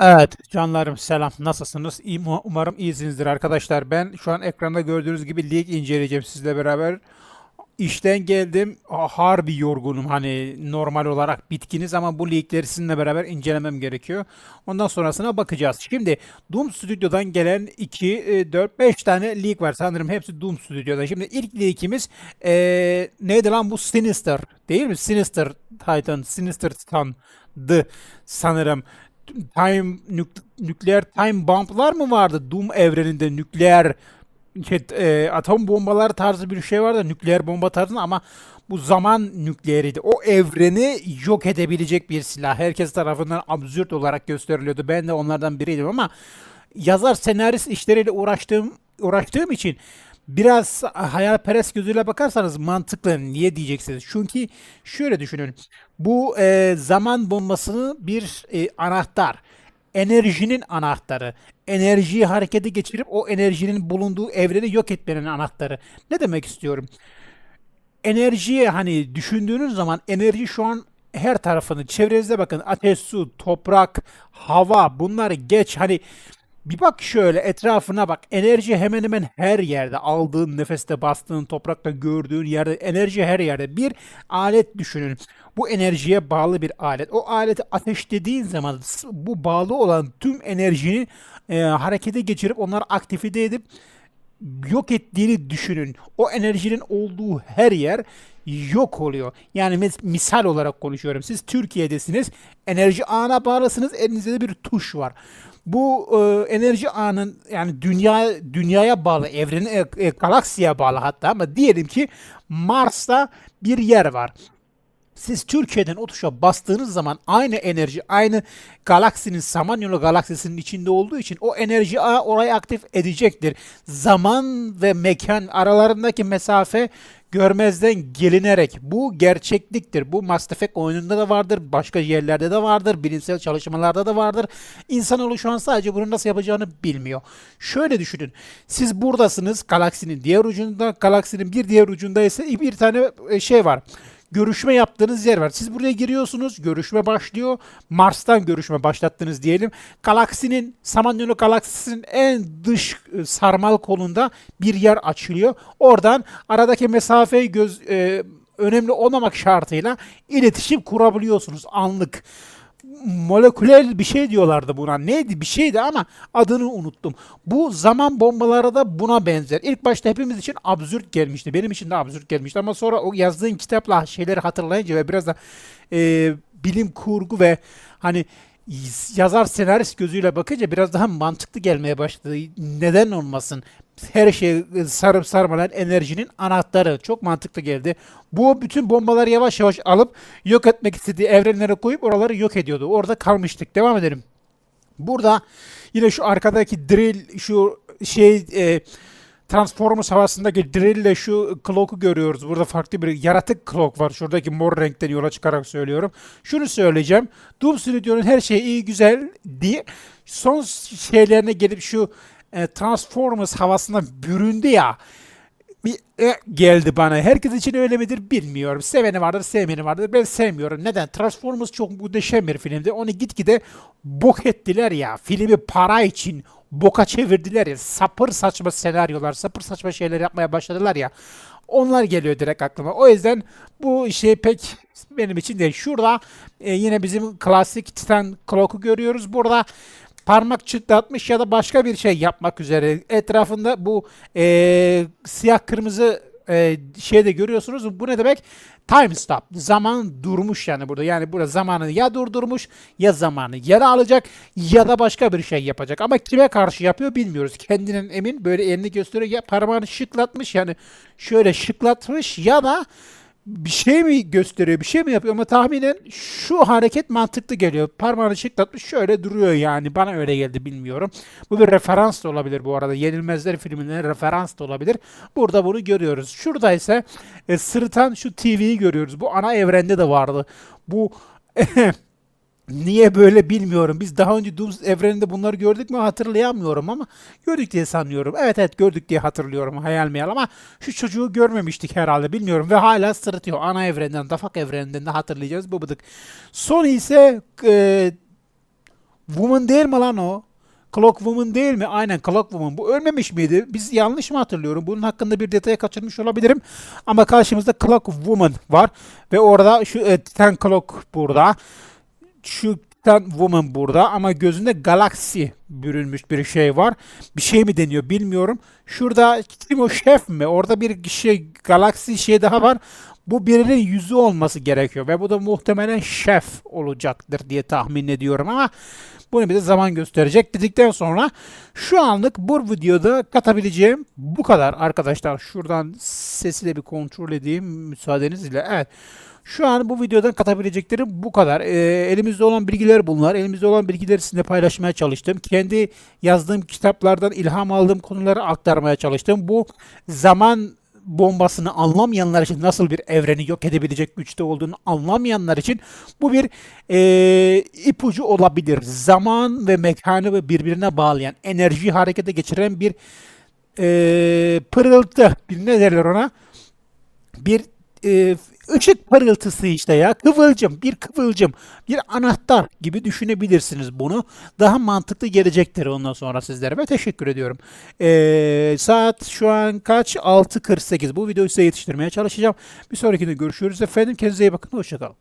Evet canlarım selam nasılsınız? İyi, umarım iyisinizdir arkadaşlar. Ben şu an ekranda gördüğünüz gibi lig inceleyeceğim sizle beraber. İşten geldim harbi yorgunum hani normal olarak bitkiniz ama bu ligleri sizinle beraber incelemem gerekiyor. Ondan sonrasına bakacağız. Şimdi Doom Studio'dan gelen 2, 4, 5 tane lig var sanırım hepsi Doom Studio'dan. Şimdi ilk ligimiz eee neydi lan bu Sinister değil mi? Sinister Titan, Sinister Titan'dı sanırım. Time nük- nükleer time bomb'lar mı vardı Doom evreninde nükleer şey, e, atom bombalar tarzı bir şey vardı nükleer bomba tarzında ama bu zaman nükleeriydi. O evreni yok edebilecek bir silah. Herkes tarafından absürt olarak gösteriliyordu. Ben de onlardan biriydim ama yazar senarist işleriyle uğraştığım uğraştığım için biraz hayalperest gözüyle bakarsanız mantıklı niye diyeceksiniz. Çünkü şöyle düşünün. Bu e, zaman bombasını bir e, anahtar. Enerjinin anahtarı. Enerjiyi harekete geçirip o enerjinin bulunduğu evreni yok etmenin anahtarı. Ne demek istiyorum? Enerjiye hani düşündüğünüz zaman enerji şu an her tarafını çevrenizde bakın ateş, su, toprak, hava bunları geç hani bir bak şöyle etrafına bak. Enerji hemen hemen her yerde. Aldığın nefeste, bastığın toprakta, gördüğün yerde enerji her yerde. Bir alet düşünün. Bu enerjiye bağlı bir alet. O aleti ateşlediğin zaman bu bağlı olan tüm enerjini e, harekete geçirip onları aktifite edip yok ettiğini düşünün. O enerjinin olduğu her yer yok oluyor. Yani misal olarak konuşuyorum. Siz Türkiye'desiniz. Enerji ağına bağlısınız. Elinizde de bir tuş var. Bu e, enerji ağının yani dünya dünyaya bağlı, evrene, e, e, galaksiye bağlı hatta ama diyelim ki Mars'ta bir yer var. Siz Türkiye'den o tuşa bastığınız zaman aynı enerji, aynı galaksinin, Samanyolu galaksisinin içinde olduğu için o enerji ağı orayı aktif edecektir. Zaman ve mekan aralarındaki mesafe görmezden gelinerek bu gerçekliktir. Bu Mass Effect oyununda da vardır, başka yerlerde de vardır, bilimsel çalışmalarda da vardır. İnsanoğlu şu an sadece bunu nasıl yapacağını bilmiyor. Şöyle düşünün. Siz buradasınız galaksinin diğer ucunda, galaksinin bir diğer ucunda ise bir tane e, şey var görüşme yaptığınız yer var. Siz buraya giriyorsunuz, görüşme başlıyor. Mars'tan görüşme başlattınız diyelim. Galaksinin, Samanyolu galaksisinin en dış e, sarmal kolunda bir yer açılıyor. Oradan aradaki mesafeyi göz e, önemli olmamak şartıyla iletişim kurabiliyorsunuz anlık moleküler bir şey diyorlardı buna. Neydi bir şeydi ama adını unuttum. Bu zaman bombaları da buna benzer. İlk başta hepimiz için absürt gelmişti. Benim için de absürt gelmişti ama sonra o yazdığın kitapla şeyleri hatırlayınca ve biraz da e, bilim kurgu ve hani yazar senarist gözüyle bakınca biraz daha mantıklı gelmeye başladı. Neden olmasın? Her şey sarıp sarmalan enerjinin anahtarı. Çok mantıklı geldi. Bu bütün bombaları yavaş yavaş alıp yok etmek istediği evrenlere koyup oraları yok ediyordu. Orada kalmıştık. Devam edelim. Burada yine şu arkadaki drill şu şey e, Transformers havasındaki drill ile şu clock'u görüyoruz. Burada farklı bir yaratık clock var. Şuradaki mor renkten yola çıkarak söylüyorum. Şunu söyleyeceğim. Doom Studio'nun her şeyi iyi güzel diye son şeylerine gelip şu e, Transformers havasına büründü ya bir e, geldi bana. Herkes için öyle midir bilmiyorum. Seveni vardır, sevmeyeni vardır. Ben sevmiyorum. Neden? Transformers çok muhteşem bir filmdi. Onu gitgide bok ettiler ya. Filmi para için boka çevirdiler ya. Sapır saçma senaryolar, sapır saçma şeyler yapmaya başladılar ya. Onlar geliyor direkt aklıma. O yüzden bu şey pek benim için değil. Şurada e, yine bizim klasik Titan Clock'u görüyoruz. Burada parmak çıtlatmış ya da başka bir şey yapmak üzere. Etrafında bu e, siyah kırmızı e, şeyde görüyorsunuz. Bu ne demek? Time stop. Zaman durmuş yani burada. Yani burada zamanı ya durdurmuş ya zamanı yere alacak ya da başka bir şey yapacak. Ama kime karşı yapıyor bilmiyoruz. Kendinden emin böyle elini gösteriyor ya parmağını şıklatmış yani şöyle şıklatmış ya da bir şey mi gösteriyor, bir şey mi yapıyor ama tahminen şu hareket mantıklı geliyor. Parmağını şıklatmış şöyle duruyor yani. Bana öyle geldi bilmiyorum. Bu bir referans da olabilir bu arada. Yenilmezler filmine referans da olabilir. Burada bunu görüyoruz. Şurada ise e, sırıtan şu TV'yi görüyoruz. Bu ana evrende de vardı. Bu Niye böyle bilmiyorum. Biz daha önce Doom evreninde bunları gördük mü hatırlayamıyorum ama gördük diye sanıyorum. Evet evet gördük diye hatırlıyorum hayal meyal ama şu çocuğu görmemiştik herhalde bilmiyorum ve hala sırıtıyor. Ana evrenden, Dafak evreninden de hatırlayacağız bu bıdık. Son ise e, Woman değil mi lan o? Clock Woman değil mi? Aynen Clock Woman. Bu ölmemiş miydi? Biz yanlış mı hatırlıyorum? Bunun hakkında bir detaya kaçırmış olabilirim. Ama karşımızda Clock Woman var. Ve orada şu e, Titan Clock burada. Şu Titan Woman burada ama gözünde Galaxy bürünmüş bir şey var. Bir şey mi deniyor bilmiyorum. Şurada kim o şef mi? Orada bir şey Galaxy şey daha var. Bu birinin yüzü olması gerekiyor ve bu da muhtemelen şef olacaktır diye tahmin ediyorum ama bunu bize zaman gösterecek dedikten sonra şu anlık bu videoda katabileceğim bu kadar arkadaşlar. Şuradan sesi de bir kontrol edeyim müsaadenizle. Evet. Şu an bu videodan katabileceklerim bu kadar. Ee, elimizde olan bilgiler bunlar. Elimizde olan bilgileri sizinle paylaşmaya çalıştım. Kendi yazdığım kitaplardan ilham aldığım konuları aktarmaya çalıştım. Bu zaman bombasını anlamayanlar için nasıl bir evreni yok edebilecek güçte olduğunu anlamayanlar için bu bir eee, ipucu olabilir. Zaman ve mekanı ve birbirine bağlayan, enerjiyi harekete geçiren bir eee, pırıltı. Ne derler ona? Bir eee, ışık pırıltısı işte ya. Kıvılcım, bir kıvılcım, bir anahtar gibi düşünebilirsiniz bunu. Daha mantıklı gelecektir ondan sonra sizlere ve teşekkür ediyorum. Eee, saat şu an kaç? 6.48. Bu videoyu size yetiştirmeye çalışacağım. Bir sonrakinde görüşürüz efendim. Kendinize iyi bakın. Hoşçakalın.